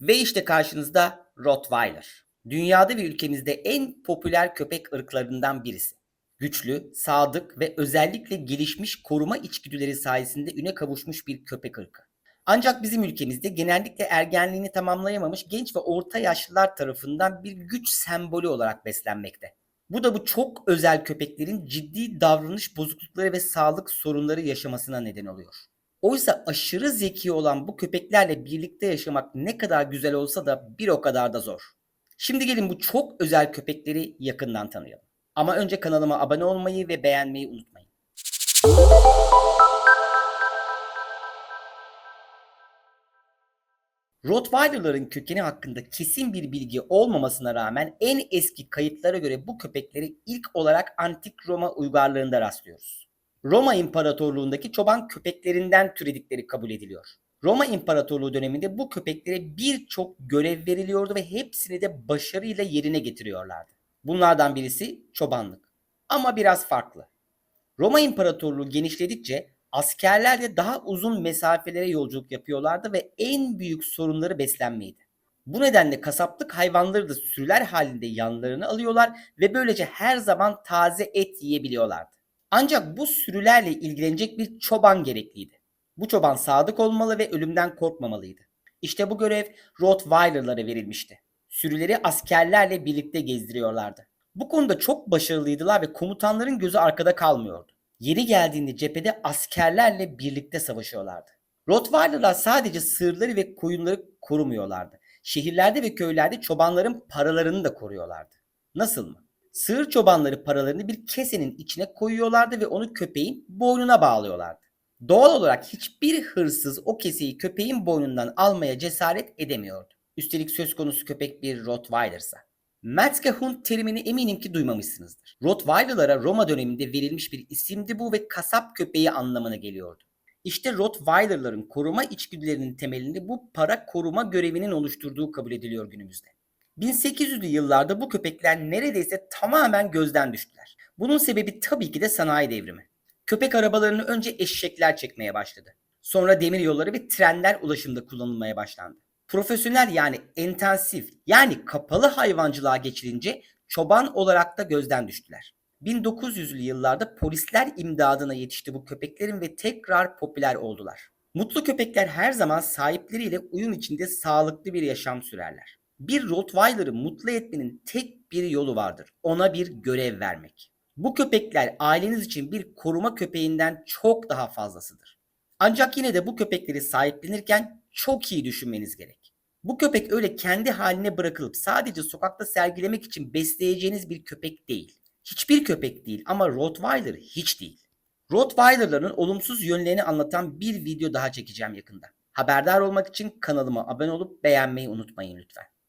Ve işte karşınızda Rottweiler. Dünyada ve ülkemizde en popüler köpek ırklarından birisi. Güçlü, sadık ve özellikle gelişmiş koruma içgüdüleri sayesinde üne kavuşmuş bir köpek ırkı. Ancak bizim ülkemizde genellikle ergenliğini tamamlayamamış genç ve orta yaşlılar tarafından bir güç sembolü olarak beslenmekte. Bu da bu çok özel köpeklerin ciddi davranış bozuklukları ve sağlık sorunları yaşamasına neden oluyor. Oysa aşırı zeki olan bu köpeklerle birlikte yaşamak ne kadar güzel olsa da bir o kadar da zor. Şimdi gelin bu çok özel köpekleri yakından tanıyalım. Ama önce kanalıma abone olmayı ve beğenmeyi unutmayın. Rottweiler'ların kökeni hakkında kesin bir bilgi olmamasına rağmen en eski kayıtlara göre bu köpekleri ilk olarak Antik Roma uygarlığında rastlıyoruz. Roma İmparatorluğundaki çoban köpeklerinden türedikleri kabul ediliyor. Roma İmparatorluğu döneminde bu köpeklere birçok görev veriliyordu ve hepsini de başarıyla yerine getiriyorlardı. Bunlardan birisi çobanlık. Ama biraz farklı. Roma İmparatorluğu genişledikçe askerler de daha uzun mesafelere yolculuk yapıyorlardı ve en büyük sorunları beslenmeydi. Bu nedenle kasaplık hayvanları da sürüler halinde yanlarına alıyorlar ve böylece her zaman taze et yiyebiliyorlardı. Ancak bu sürülerle ilgilenecek bir çoban gerekliydi. Bu çoban sadık olmalı ve ölümden korkmamalıydı. İşte bu görev Rottweiler'lara verilmişti. Sürüleri askerlerle birlikte gezdiriyorlardı. Bu konuda çok başarılıydılar ve komutanların gözü arkada kalmıyordu. Yeri geldiğinde cephede askerlerle birlikte savaşıyorlardı. Rottweiler'lar sadece sığırları ve koyunları korumuyorlardı. Şehirlerde ve köylerde çobanların paralarını da koruyorlardı. Nasıl mı? Sığır çobanları paralarını bir kesenin içine koyuyorlardı ve onu köpeğin boynuna bağlıyorlardı. Doğal olarak hiçbir hırsız o keseyi köpeğin boynundan almaya cesaret edemiyordu. Üstelik söz konusu köpek bir Rottweiler'sa. Metzger Hund terimini eminim ki duymamışsınızdır. Rottweiler'lara Roma döneminde verilmiş bir isimdi bu ve kasap köpeği anlamına geliyordu. İşte Rottweiler'ların koruma içgüdülerinin temelinde bu para koruma görevinin oluşturduğu kabul ediliyor günümüzde. 1800'lü yıllarda bu köpekler neredeyse tamamen gözden düştüler. Bunun sebebi tabii ki de sanayi devrimi. Köpek arabalarını önce eşekler çekmeye başladı. Sonra demir yolları ve trenler ulaşımda kullanılmaya başlandı. Profesyonel yani intensif yani kapalı hayvancılığa geçilince çoban olarak da gözden düştüler. 1900'lü yıllarda polisler imdadına yetişti bu köpeklerin ve tekrar popüler oldular. Mutlu köpekler her zaman sahipleriyle uyum içinde sağlıklı bir yaşam sürerler. Bir Rottweiler'ı mutlu etmenin tek bir yolu vardır. Ona bir görev vermek. Bu köpekler aileniz için bir koruma köpeğinden çok daha fazlasıdır. Ancak yine de bu köpekleri sahiplenirken çok iyi düşünmeniz gerek. Bu köpek öyle kendi haline bırakılıp sadece sokakta sergilemek için besleyeceğiniz bir köpek değil. Hiçbir köpek değil ama Rottweiler hiç değil. Rottweiler'ların olumsuz yönlerini anlatan bir video daha çekeceğim yakında. Haberdar olmak için kanalıma abone olup beğenmeyi unutmayın lütfen.